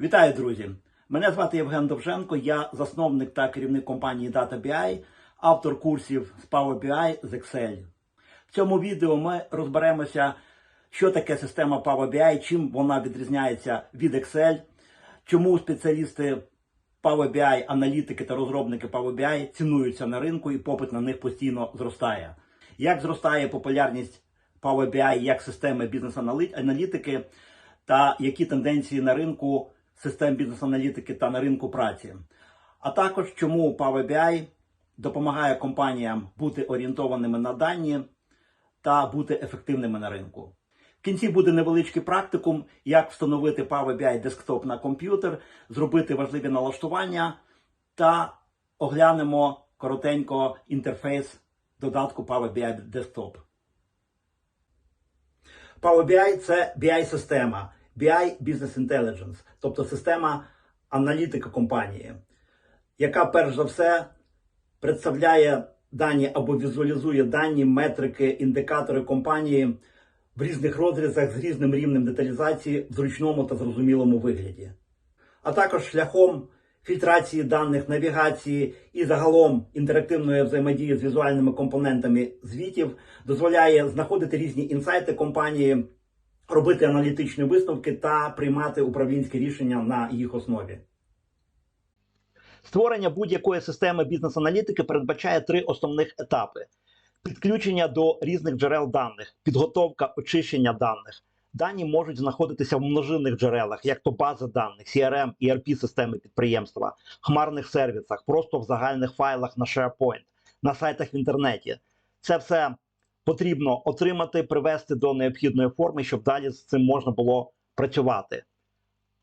Вітаю, друзі! Мене звати Євген Довженко, я засновник та керівник компанії DataBI, автор курсів з Power BI з Excel. В цьому відео ми розберемося, що таке система Power BI, чим вона відрізняється від Excel, чому спеціалісти Power BI, аналітики та розробники Power BI цінуються на ринку і попит на них постійно зростає. Як зростає популярність Power BI як системи бізнес-аналітики та які тенденції на ринку систем бізнес-аналітики та на ринку праці. А також чому Power BI допомагає компаніям бути орієнтованими на дані та бути ефективними на ринку. В кінці буде невеличкий практикум, як встановити Power BI десктоп на комп'ютер, зробити важливі налаштування та оглянемо коротенько інтерфейс додатку Power BI Desktop. Power BI – це BI-система, BI Business Intelligence, тобто система аналітики компанії, яка перш за все представляє дані або візуалізує дані, метрики, індикатори компанії в різних розрізах з різним рівнем деталізації в зручному та зрозумілому вигляді, а також шляхом фільтрації даних, навігації і загалом інтерактивної взаємодії з візуальними компонентами звітів дозволяє знаходити різні інсайти компанії, робити аналітичні висновки та приймати управлінські рішення на їх основі. Створення будь-якої системи бізнес-аналітики передбачає три основних етапи: підключення до різних джерел даних, підготовка очищення даних. Дані можуть знаходитися в множинних джерелах, як то база даних, CRM, ERP системи підприємства, хмарних сервісах, просто в загальних файлах на SharePoint, на сайтах в інтернеті. Це все потрібно отримати, привести до необхідної форми, щоб далі з цим можна було працювати.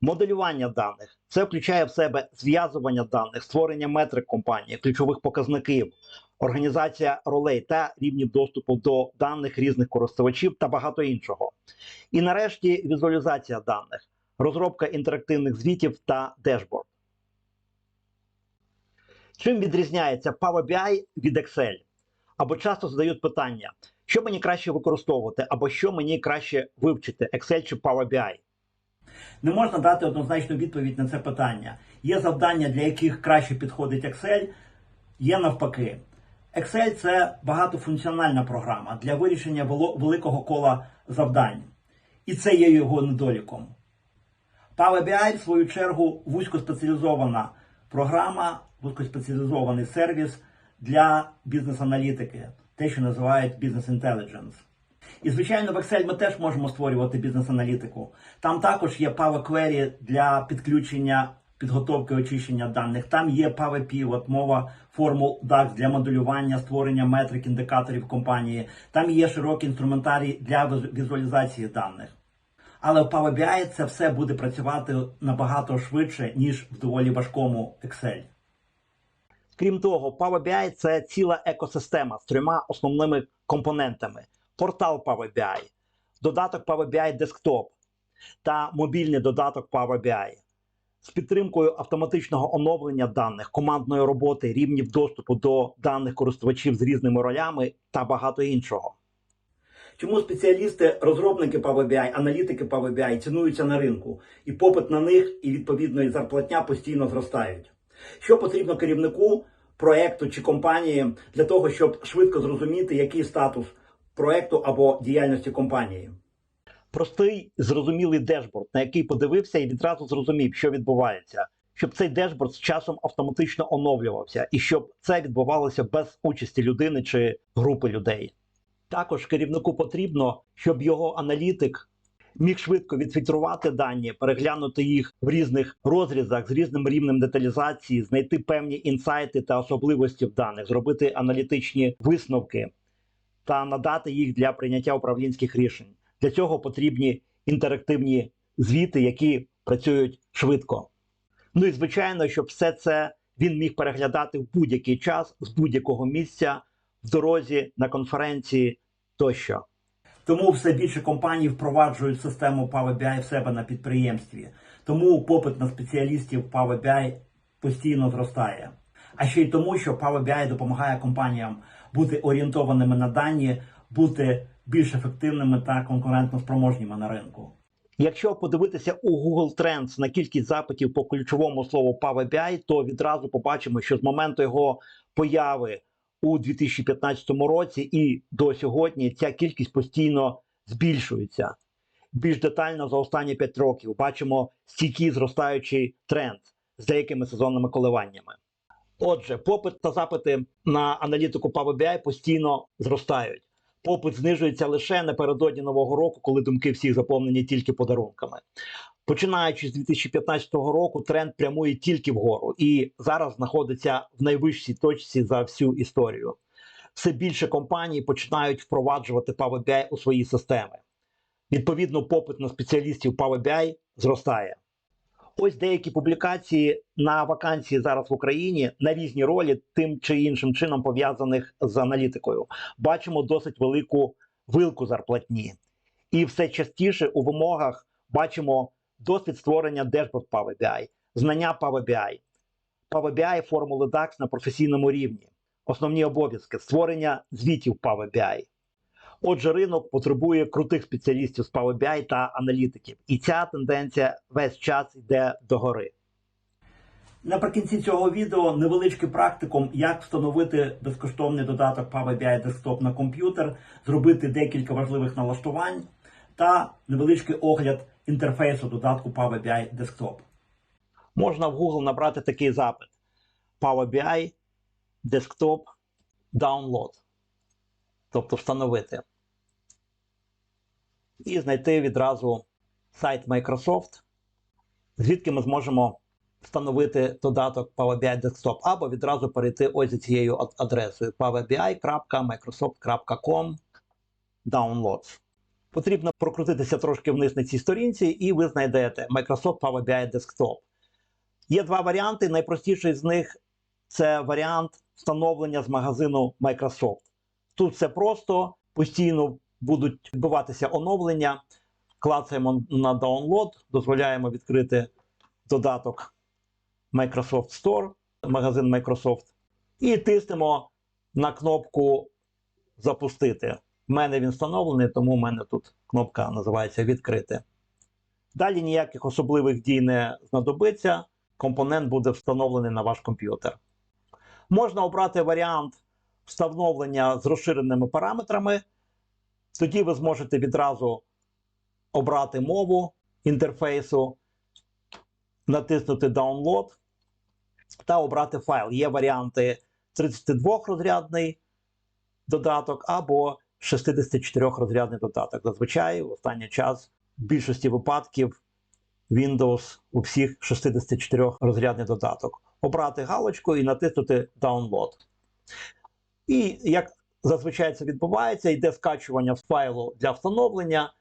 Моделювання даних це включає в себе зв'язування даних, створення метрик компанії, ключових показників, організація ролей та рівнів доступу до даних різних користувачів та багато іншого. І нарешті візуалізація даних, розробка інтерактивних звітів та дешборд. Чим відрізняється Power BI від Excel? Або часто задають питання, що мені краще використовувати, або що мені краще вивчити Excel чи Power BI. Не можна дати однозначну відповідь на це питання. Є завдання, для яких краще підходить Excel, є навпаки. Excel це багатофункціональна програма для вирішення великого кола завдань. І це є його недоліком. Power BI, в свою чергу, вузькоспеціалізована програма, вузькоспеціалізований сервіс для бізнес-аналітики, те, що називають бізнес інтелідженс. І, звичайно, в Excel ми теж можемо створювати бізнес-аналітику. Там також є Power Query для підключення, підготовки очищення даних. Там є Power Pivot, мова формул DAX для моделювання, створення метрик, індикаторів компанії. Там є широкий інструментарій для візуалізації даних. Але в Power BI це все буде працювати набагато швидше, ніж в доволі важкому Excel. Крім того, Power BI – це ціла екосистема з трьома основними компонентами: портал Power BI, додаток Power BI Desktop та мобільний додаток Power BI з підтримкою автоматичного оновлення даних, командної роботи, рівнів доступу до даних користувачів з різними ролями та багато іншого. Чому спеціалісти, розробники Power BI, аналітики Power BI цінуються на ринку, і попит на них, і відповідно і зарплатня постійно зростають? Що потрібно керівнику проекту чи компанії для того, щоб швидко зрозуміти, який статус проекту або діяльності компанії? Простий зрозумілий дешборд, на який подивився і відразу зрозумів, що відбувається, щоб цей дешборд з часом автоматично оновлювався, і щоб це відбувалося без участі людини чи групи людей. Також керівнику потрібно, щоб його аналітик міг швидко відфільтрувати дані, переглянути їх в різних розрізах з різним рівнем деталізації, знайти певні інсайти та особливості в даних, зробити аналітичні висновки та надати їх для прийняття управлінських рішень. Для цього потрібні інтерактивні звіти, які працюють швидко. Ну і звичайно, щоб все це він міг переглядати в будь-який час з будь-якого місця в дорозі, на конференції тощо. Тому все більше компаній впроваджують систему Power BI в себе на підприємстві. Тому попит на спеціалістів Power BI постійно зростає. А ще й тому, що Power BI допомагає компаніям бути орієнтованими на дані, бути більш ефективними та конкурентно спроможніми на ринку. Якщо подивитися у Google Trends на кількість запитів по ключовому слову Power BI, то відразу побачимо, що з моменту його появи у 2015 році і до сьогодні ця кількість постійно збільшується. Більш детально за останні 5 років бачимо стійкий зростаючий тренд з деякими сезонними коливаннями. Отже, попит та запити на аналітику Power BI постійно зростають. Попит знижується лише напередодні нового року, коли думки всіх заповнені тільки подарунками. Починаючи з 2015 року, тренд прямує тільки вгору і зараз знаходиться в найвищій точці за всю історію. Все більше компаній починають впроваджувати Power BI у свої системи. Відповідно, попит на спеціалістів Power BI зростає. Ось деякі публікації на вакансії зараз в Україні на різні ролі, тим чи іншим чином пов'язаних з аналітикою. Бачимо досить велику вилку зарплатні. І все частіше у вимогах бачимо досвід створення Dashboard Power BI, знання Power BI, Power BI формули DAX на професійному рівні, основні обов'язки, створення звітів Power BI. Отже, ринок потребує крутих спеціалістів з Power BI та аналітиків, і ця тенденція весь час йде догори. Наприкінці цього відео невеличкий практикум, як встановити безкоштовний додаток Power BI Desktop на комп'ютер, зробити декілька важливих налаштувань та невеличкий огляд інтерфейсу додатку Power BI Desktop. Можна в Google набрати такий запит: Power BI Desktop Download. Тобто встановити. І знайти відразу сайт Microsoft, звідки ми зможемо встановити додаток Power BI Desktop, або відразу перейти ось за цією адресою powerbi.microsoft.com Downloads. Потрібно прокрутитися трошки вниз на цій сторінці, і ви знайдете Microsoft Power BI Desktop. Є два варіанти. Найпростіший з них це варіант встановлення з магазину Microsoft. Тут все просто, постійно будуть відбуватися оновлення. Клацаємо на download, дозволяємо відкрити додаток Microsoft Store, магазин Microsoft, і тиснемо на кнопку Запустити. У мене він встановлений, тому в мене тут кнопка називається Відкрити. Далі ніяких особливих дій не знадобиться. Компонент буде встановлений на ваш комп'ютер. Можна обрати варіант встановлення з розширеними параметрами. Тоді ви зможете відразу обрати мову інтерфейсу, натиснути Download та обрати файл. Є варіанти 32-розрядний додаток або 64-розрядний додаток. Зазвичай в останній час в більшості випадків Windows у всіх 64-розрядний додаток. Обрати галочку і натиснути Download. І як зазвичай це відбувається, йде скачування файлу для встановлення.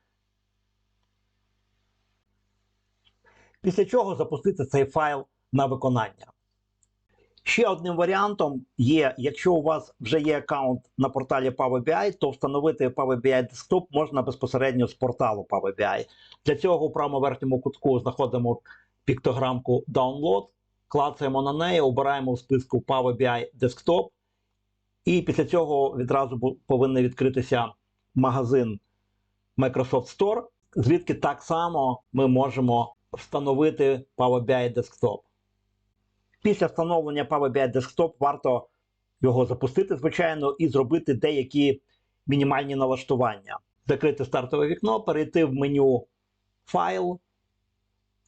Після чого запустити цей файл на виконання. Ще одним варіантом є, якщо у вас вже є аккаунт на порталі Power BI, то встановити Power BI Desktop можна безпосередньо з порталу Power BI. Для цього у правому верхньому кутку знаходимо піктограмку Download, клацаємо на неї, обираємо в списку Power BI Desktop. І після цього відразу повинен відкритися магазин Microsoft Store, звідки так само ми можемо встановити Power BI Desktop. Після встановлення Power BI Desktop варто його запустити, звичайно, і зробити деякі мінімальні налаштування. Закрити стартове вікно, перейти в меню Файл,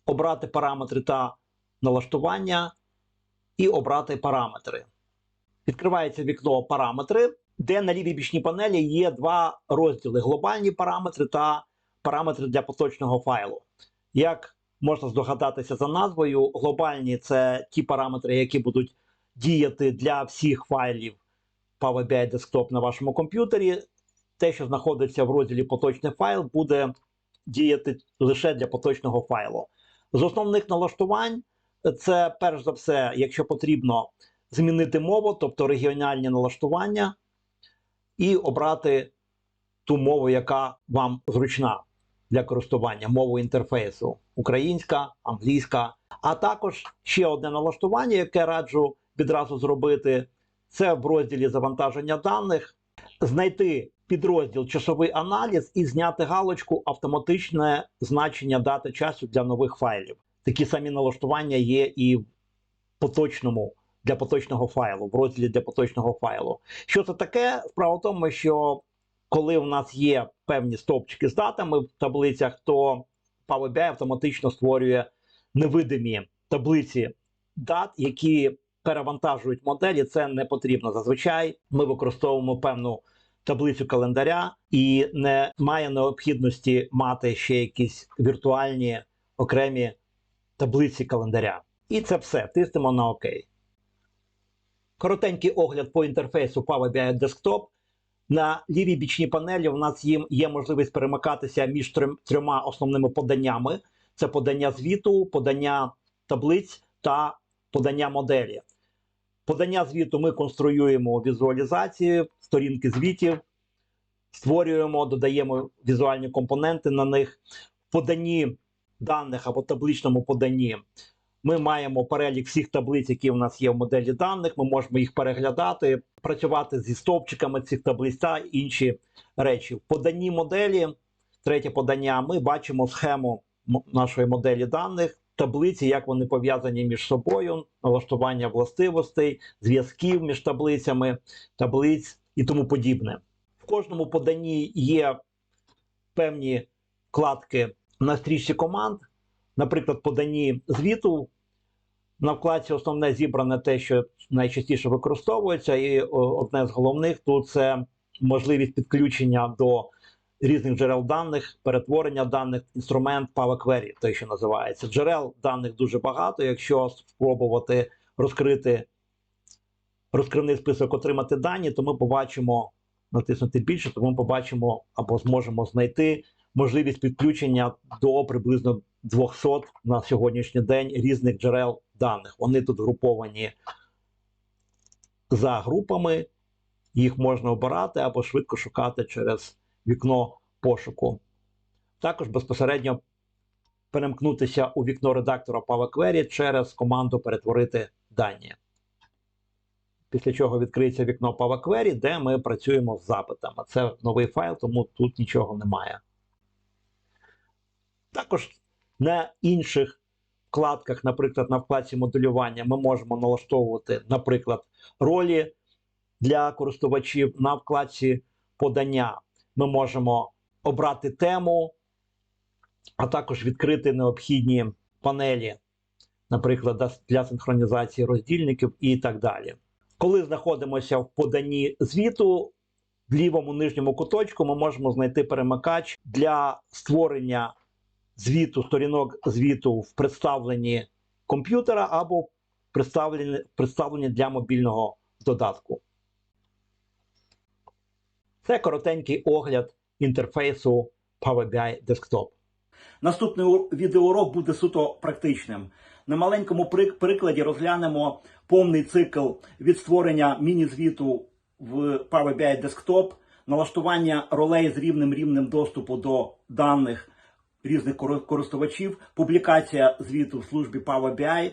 обрати параметри та налаштування і обрати параметри. Відкривається вікно параметри, де на лівій бічній панелі є два розділи: глобальні параметри та параметри для поточного файлу. Як можна здогадатися за назвою, глобальні це ті параметри, які будуть діяти для всіх файлів Power BI Desktop на вашому комп'ютері. Те, що знаходиться в розділі поточний файл, буде діяти лише для поточного файлу. З основних налаштувань це перш за все, якщо потрібно, змінити мову, тобто регіональні налаштування, і обрати ту мову, яка вам зручна для користування, мову інтерфейсу українська, англійська. А також ще одне налаштування, яке раджу відразу зробити, це в розділі завантаження даних, знайти підрозділ часовий аналіз і зняти галочку автоматичне значення дати часу для нових файлів. Такі самі налаштування є і в поточному для поточного файлу, в розділі для поточного файлу. Що це таке? Справа в тому, що коли в нас є певні стовпчики з датами в таблицях, то Power BI автоматично створює невидимі таблиці дат, які перевантажують моделі. Це не потрібно. Зазвичай ми використовуємо певну таблицю календаря і немає необхідності мати ще якісь віртуальні окремі таблиці календаря. І це все. Тиснемо на ОК. Коротенький огляд по інтерфейсу Power BI Desktop. На лівій бічній панелі у нас є, є можливість перемикатися між трьома основними поданнями: це подання звіту, подання таблиць та подання моделі. Подання звіту ми конструюємо візуалізації, сторінки звітів, створюємо, додаємо візуальні компоненти на них. В поданні даних або табличному поданні ми маємо перелік всіх таблиць, які в нас є в моделі даних. Ми можемо їх переглядати, працювати зі стовпчиками цих таблиць та інші речі. В поданні моделі, третє подання, ми бачимо схему нашої моделі даних, таблиці, як вони пов'язані між собою, налаштування властивостей, зв'язків між таблицями, таблиць і тому подібне. В кожному поданні є певні вкладки на стрічці команд. Наприклад, поданні звіту на вкладці основне зібране те, що найчастіше використовується, і одне з головних тут це можливість підключення до різних джерел даних, перетворення даних, інструмент Power Query, той, що називається. Джерел даних дуже багато. Якщо спробувати розкрити розкривний список, отримати дані, то ми побачимо натиснути більше, то ми побачимо або зможемо знайти можливість підключення до приблизно 200 на сьогоднішній день різних джерел даних. Вони тут груповані за групами, їх можна обирати або швидко шукати через вікно пошуку. Також безпосередньо перемкнутися у вікно редактора Power Query через команду перетворити дані. Після чого відкриється вікно Power Query, де ми працюємо з запитами. Це новий файл, тому тут нічого немає. Також на інших вкладках, наприклад, на вкладці моделювання, ми можемо налаштовувати, наприклад, ролі для користувачів. На вкладці подання ми можемо обрати тему, а також відкрити необхідні панелі, наприклад, для синхронізації роздільників і так далі. Коли знаходимося в поданні звіту, в лівому нижньому куточку ми можемо знайти перемикач для створення звіту, сторінок звіту в представленні комп'ютера або представлені, представлені для мобільного додатку. Це коротенький огляд інтерфейсу Power BI Desktop. Наступний відеоурок буде суто практичним. На маленькому прикладі розглянемо повний цикл від створення міні-звіту в Power BI Desktop, налаштування ролей з рівним рівнем доступу до даних різних користувачів, публікація звіту в службі Power BI,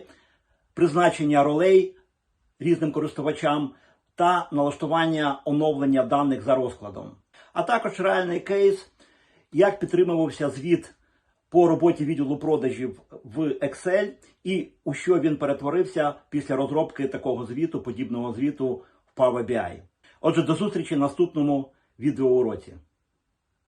призначення ролей різним користувачам та налаштування оновлення даних за розкладом. А також реальний кейс, як підтримувався звіт по роботі відділу продажів в Excel і у що він перетворився після розробки такого звіту, подібного звіту в Power BI. Отже, до зустрічі в наступному відеоуроці.